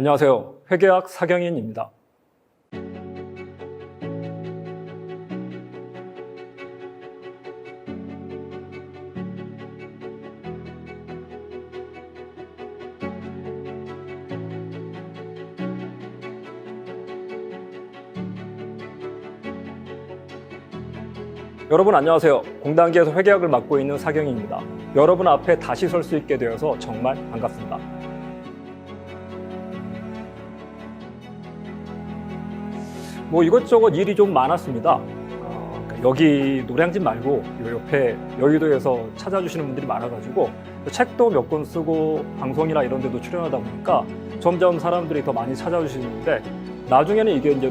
안녕하세요. 회계학 사경인입니다. 여러분 안녕하세요. 공단기에서 회계학을 맡고 있는 사경입니다. 여러분 앞에 다시 설 수 있게 되어서 정말 반갑습니다. 뭐 이것저것 일이 좀 많았습니다. 여기 노량진 말고 요 옆에 여의도에서 찾아주시는 분들이 많아가지고 책도 몇 권 쓰고 방송이나 이런 데도 출연하다 보니까 점점 사람들이 더 많이 찾아주시는데 나중에는 이게 이제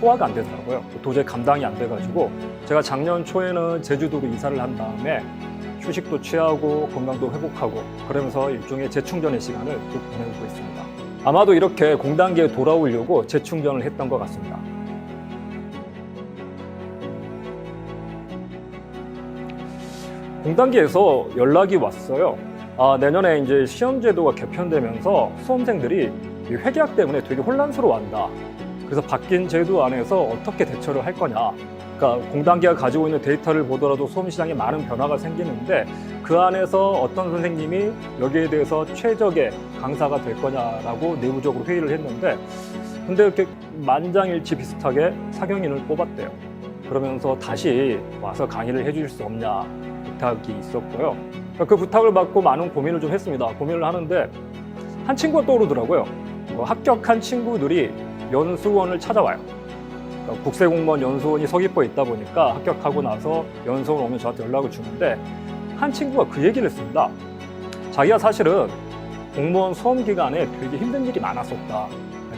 소화가 안 되더라고요. 도저히 감당이 안 돼가지고 제가 작년 초에는 제주도로 이사를 한 다음에 휴식도 취하고 건강도 회복하고 그러면서 일종의 재충전의 시간을 쭉 보내고 있습니다. 아마도 이렇게 공단계에 돌아오려고 재충전을 했던 것 같습니다. 공단기에서 연락이 왔어요. 아, 내년에 이제 시험 제도가 개편되면서 수험생들이 이 회계학 때문에 되게 혼란스러워한다. 그래서 바뀐 제도 안에서 어떻게 대처를 할 거냐. 그러니까 공단기가 가지고 있는 데이터를 보더라도 수험 시장에 많은 변화가 생기는데 그 안에서 어떤 선생님이 여기에 대해서 최적의 강사가 될 거냐라고 내부적으로 회의를 했는데 근데 이렇게 만장일치 비슷하게 사경인을 뽑았대요. 그러면서 다시 와서 강의를 해주실 수 없냐 부탁이 있었고요. 그 부탁을 받고 많은 고민을 좀 했습니다. 고민을 하는데 한 친구가 떠오르더라고요. 어, 합격한 친구들이 연수원을 찾아와요. 그러니까 국세공무원 연수원이 서귀포에 있다 보니까 합격하고 나서 연수원 오면 저한테 연락을 주는데 한 친구가 그 얘기를 했습니다. 자기가 사실은 공무원 수험 기간에 되게 힘든 일이 많았었다.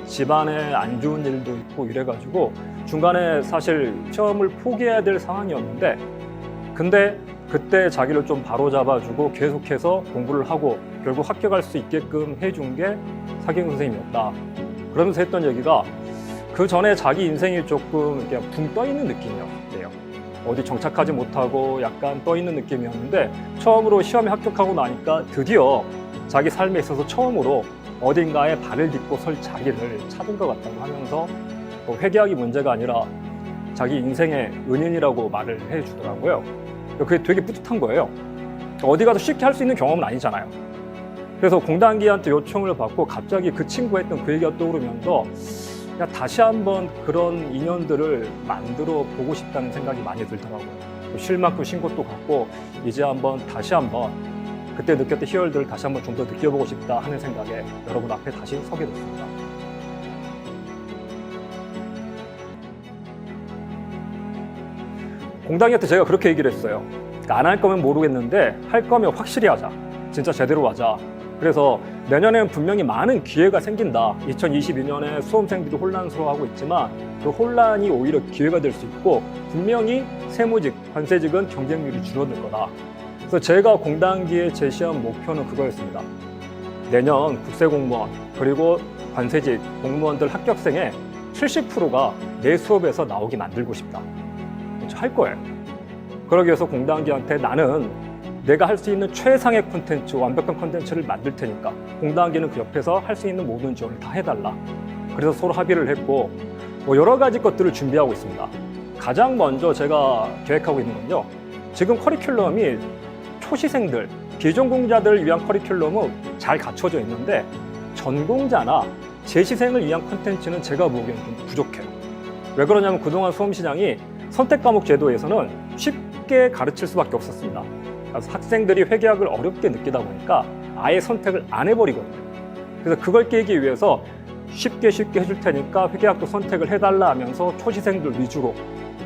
집안에 안 좋은 일도 있고 이래가지고 중간에 사실 시험을 포기해야 될 상황이었는데 근데 그때 자기를 좀 바로잡아주고 계속해서 공부를 하고 결국 합격할 수 있게끔 해준 게 사경 선생님이었다. 그러면서 했던 얘기가 그 전에 자기 인생이 조금 이렇게 붕떠 있는 느낌이었대요. 어디 정착하지 못하고 약간 떠 있는 느낌이었는데 처음으로 시험에 합격하고 나니까 드디어 자기 삶에 있어서 처음으로 어딘가에 발을 딛고 설 자기를 찾은 것 같다고 하면서 뭐 회계학이 문제가 아니라 자기 인생의 은인이라고 말을 해주더라고요. 그게 되게 뿌듯한 거예요. 어디 가서 쉽게 할 수 있는 경험은 아니잖아요. 그래서 공단기한테 요청을 받고 갑자기 그 친구가 했던 그 얘기가 떠오르면서 야, 다시 한번 그런 인연들을 만들어 보고 싶다는 생각이 많이 들더라고요. 쉴 만큼 쉰 것도 같고 이제 한번 다시 한번 그때 느꼈던 희열들을 다시 한번 좀 더 느껴보고 싶다 하는 생각에 여러분 앞에 다시 서게 됐습니다. 공당이한테 제가 그렇게 얘기를 했어요. 안할 거면 모르겠는데 할 거면 확실히 하자. 진짜 제대로 하자. 그래서 내년에는 분명히 많은 기회가 생긴다. 2022년에 수험생들이 혼란스러워하고 있지만 그 혼란이 오히려 기회가 될 수 있고 분명히 세무직, 관세직은 경쟁률이 줄어들 거다. 그래서 제가 공단기에 제시한 목표는 그거였습니다. 내년 국세공무원 그리고 관세직 공무원들 합격생의 70%가 내 수업에서 나오게 만들고 싶다. 할 거예요. 그러기 위해서 공단기한테 나는 내가 할 수 있는 최상의 콘텐츠, 완벽한 콘텐츠를 만들 테니까 공단기는 그 옆에서 할 수 있는 모든 지원을 다 해달라. 그래서 서로 합의를 했고 뭐 여러 가지 것들을 준비하고 있습니다. 가장 먼저 제가 계획하고 있는 건요. 지금 커리큘럼이 초시생들, 비전공자들을 위한 커리큘럼은 잘 갖춰져 있는데 전공자나 재시생을 위한 콘텐츠는 제가 보기에는 좀 부족해요. 왜 그러냐면 그동안 수험 시장이 선택 과목 제도에서는 쉽게 가르칠 수밖에 없었습니다. 그래서 학생들이 회계학을 어렵게 느끼다 보니까 아예 선택을 안 해버리거든요. 그래서 그걸 깨기 위해서 쉽게 쉽게 해줄 테니까 회계학도 선택을 해달라 하면서 초시생들 위주로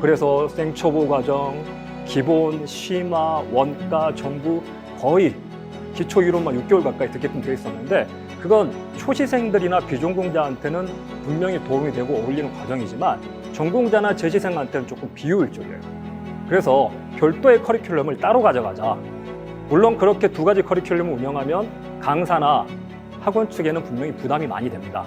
그래서 생초보 과정, 기본, 심화, 원가, 정부 거의 기초 이론만 6개월 가까이 듣게끔 되어 있었는데 그건 초시생들이나 비전공자한테는 분명히 도움이 되고 어울리는 과정이지만 전공자나 재시생한테는 조금 비효율적이에요. 그래서 별도의 커리큘럼을 따로 가져가자. 물론 그렇게 두 가지 커리큘럼을 운영하면 강사나 학원 측에는 분명히 부담이 많이 됩니다.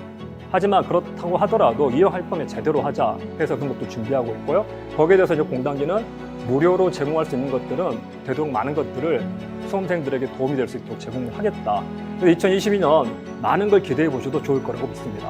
하지만 그렇다고 하더라도 이용할 거면 제대로 하자 해서 그런 것도 준비하고 있고요. 거기에 대해서 이제 공단기는 무료로 제공할 수 있는 것들은 되도록 많은 것들을 수험생들에게 도움이 될 수 있도록 제공을 하겠다. 그래서 2022년 많은 걸 기대해 보셔도 좋을 거라고 믿습니다.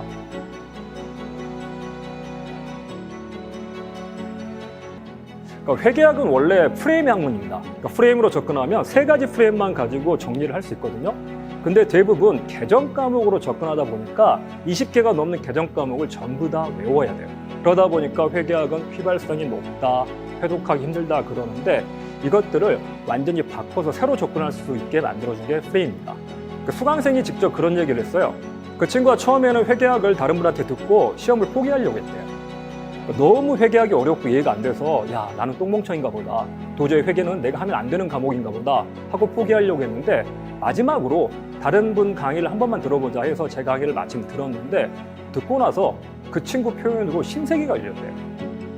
그러니까 회계학은 원래 프레임 학문입니다. 그러니까 프레임으로 접근하면 세 가지 프레임만 가지고 정리를 할 수 있거든요. 근데 대부분 개정 과목으로 접근하다 보니까 20개가 넘는 개정 과목을 전부 다 외워야 돼요. 그러다 보니까 회계학은 휘발성이 높다, 회독하기 힘들다 그러는데 이것들을 완전히 바꿔서 새로 접근할 수 있게 만들어준 게 프레임입니다. 그 수강생이 직접 그런 얘기를 했어요. 그 친구가 처음에는 회계학을 다른 분한테 듣고 시험을 포기하려고 했대요. 너무 회계하기 어렵고 이해가 안 돼서 야 나는 똥멍청인가 보다. 도저히 회계는 내가 하면 안 되는 과목인가 보다 하고 포기하려고 했는데 마지막으로 다른 분 강의를 한 번만 들어보자 해서 제 강의를 마침 들었는데 듣고 나서 그 친구 표현으로 신세계가 열렸대요.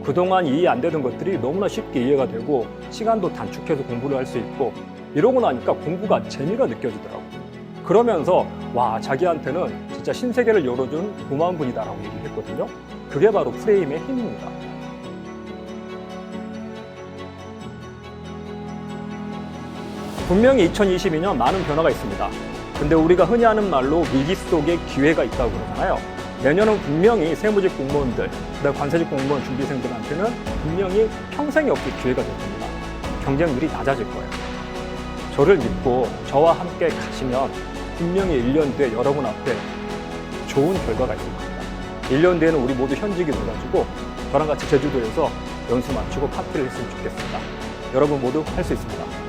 그동안 이해 안 되던 것들이 너무나 쉽게 이해가 되고 시간도 단축해서 공부를 할 수 있고 이러고 나니까 공부가 재미가 느껴지더라고요 그러면서 와 자기한테는 진짜 신세계를 열어준 고마운 분이다라고 얘기를 했거든요 그게 바로 프레임의 힘입니다. 분명히 2022년 많은 변화가 있습니다. 근데 우리가 흔히 하는 말로 위기 속에 기회가 있다고 그러잖아요. 내년은 분명히 세무직 공무원들, 그다음 관세직 공무원 준비생들한테는 분명히 평생에 없을 기회가 될 겁니다. 경쟁률이 낮아질 거예요. 저를 믿고 저와 함께 가시면 분명히 1년 뒤에 여러분 앞에 좋은 결과가 있을 겁니다. 1년 뒤에는 우리 모두 현직이 돼가지고 저랑 같이 제주도에서 연수 마치고 파티를 했으면 좋겠습니다. 여러분 모두 할 수 있습니다.